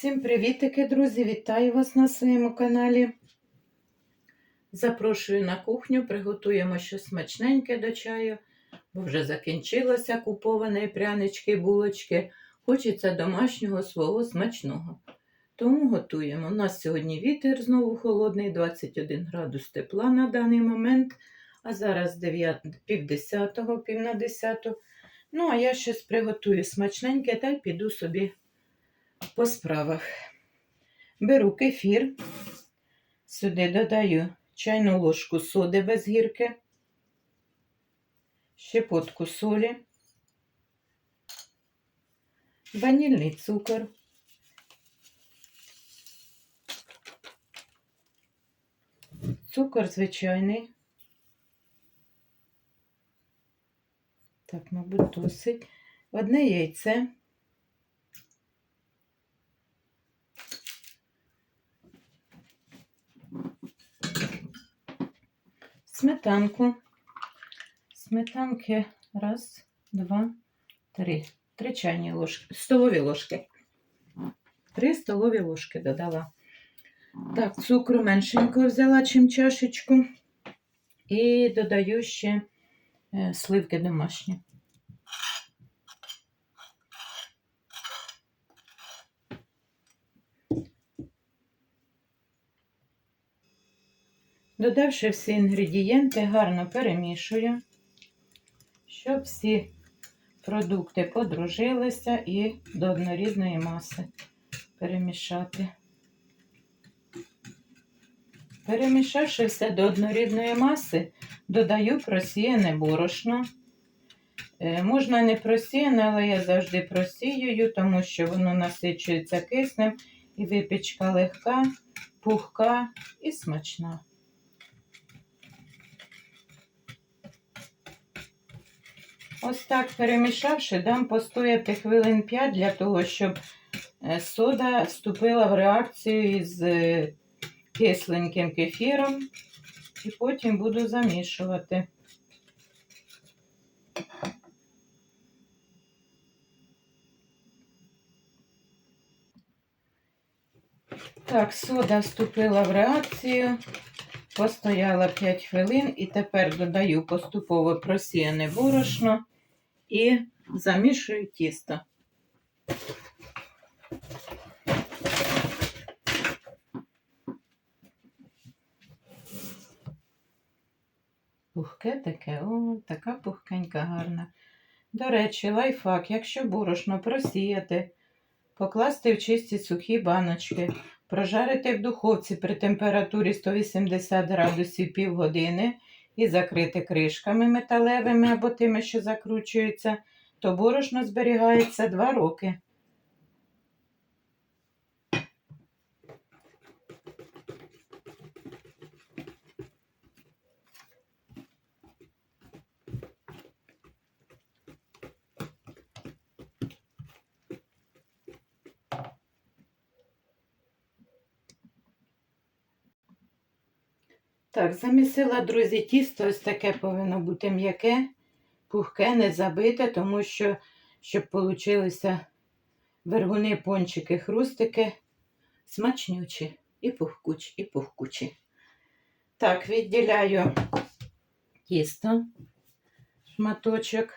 Всім привітики, друзі! Вітаю вас на своєму каналі. Запрошую на кухню, приготуємо щось смачненьке до чаю, бо вже закінчилося куповані прянички, булочки. Хочеться домашнього свого смачного. Тому готуємо. У нас сьогодні вітер знову холодний, 21 градус тепла на даний момент. А зараз 9, пів десятого, пів на десяту. Ну, а я щось приготую смачненьке та й піду собі по справах. Беру кефір, сюди додаю чайну ложку соди без гірки, щепотку солі, ванільний цукор, цукор звичайний. Так, мабуть, досить. Одне яйце. Сметанку. Сметанки раз, два, три. Три чайні ложки, столові ложки. Три столові ложки додала. Так, цукру меншенько взяла, чим чашечку. І додаю ще е, сливки домашні. Додавши всі інгредієнти, гарно перемішую, щоб всі продукти подружилися і до однорідної маси перемішати. Перемішавши все до однорідної маси, додаю просіяне борошно. Е, Можна не просіяне, але я завжди просіюю, тому що воно насичується киснем і випічка легка, пухка і смачна. Ось так перемішавши, дам постояти хвилин 5 для того, щоб е, сода вступила в реакцію із е, кисленьким кефіром, і потім буду замішувати. Так, сода вступила в реакцію, постояла 5 хвилин і тепер додаю поступово просіяне борошно і замішую тісто. Пухке таке, о, така пухкенька гарна. До речі, лайфхак, якщо борошно просіяти, покласти в чисті сухі баночки, прожарити в духовці при температурі 180 градусів півгодини і закрити кришками металевими або тими, що закручуються, то борошно зберігається 2 роки. Так, замісила, друзі, тісто ось таке повинно бути м'яке, пухке, не забите, тому що, щоб получилися вергуни, пончики, хрустики, смачнючі і пухкучі, і пухкучі. Так, відділяю тісто, шматочок.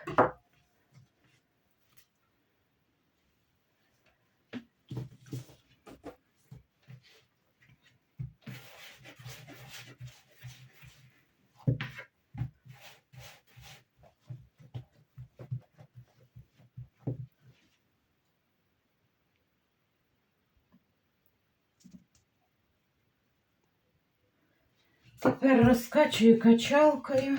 Тепер розкачую качалкою.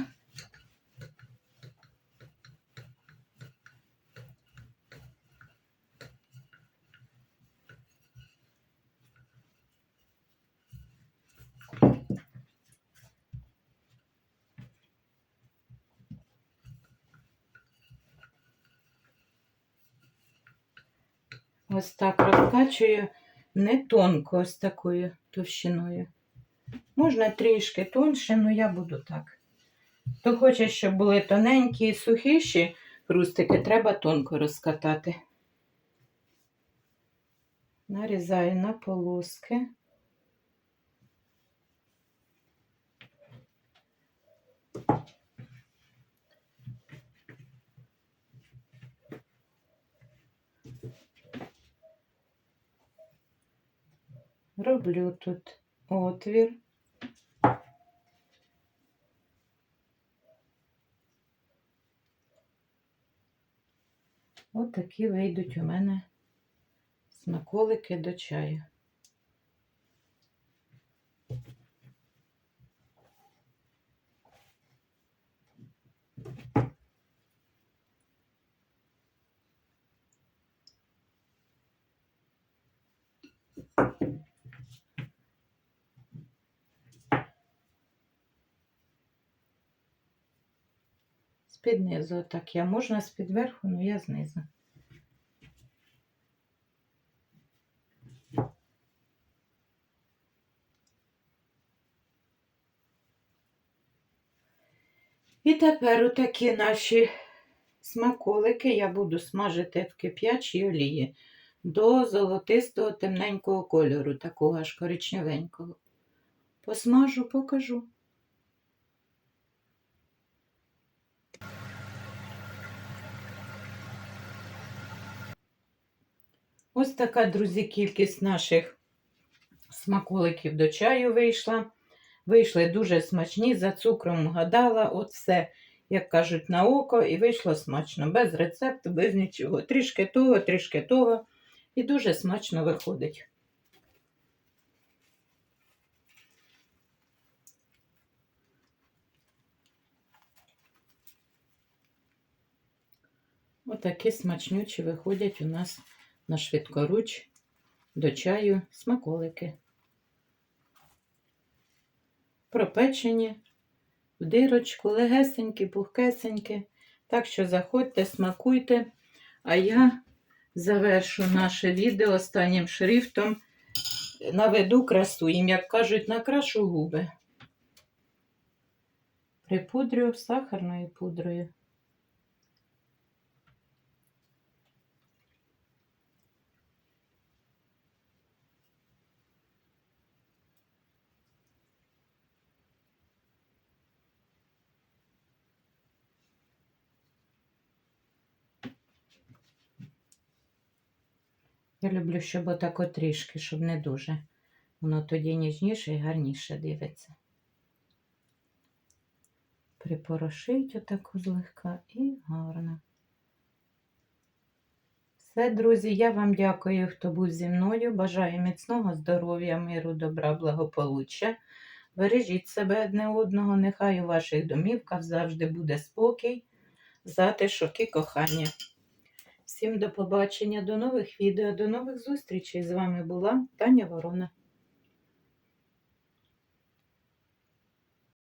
Ось так розкачую не тонко, ось такою товщиною. Можна трішки тонше, але я буду так. Хто хоче, щоб були тоненькі і сухіші хрустики, треба тонко розкатати. нарізаю на полоски. Роблю тут отвір. Ось такі вийдуть у мене смаколики до чаю. З-під так я можна з-під верху, але я знизу. І тепер отакі наші смаколики я буду смажити в кип'ячій олії до золотистого темненького кольору, такого аж коричневенького. Посмажу, покажу. Ось така, друзі, кількість наших смаколиків до чаю вийшла. Вийшли дуже смачні, за цукром гадала, от все, як кажуть, на око, і вийшло смачно, без рецепту, без нічого. Трішки того, трішки того. І дуже смачно виходить. Отакі смачнючі виходять у нас на швидкоруч до чаю смаколики. Пропечені в дирочку, легесенькі, пухкесенькі. Так що заходьте, смакуйте. А я завершу наше відео останнім шрифтом. Наведу красу, їм, як кажуть, накрашу губи. Припудрю сахарною пудрою. Я люблю, щоб отако трішки, щоб не дуже. Воно тоді ніжніше і гарніше дивиться. Припорошить отаку злегка і гарно. Все, друзі, я вам дякую, хто був зі мною. Бажаю міцного здоров'я, миру, добра, благополуччя. Бережіть себе одне одного, нехай у ваших домівках завжди буде спокій, затишок і кохання. Всім до побачення, до нових відео, до нових зустрічей. З вами була Таня Ворона.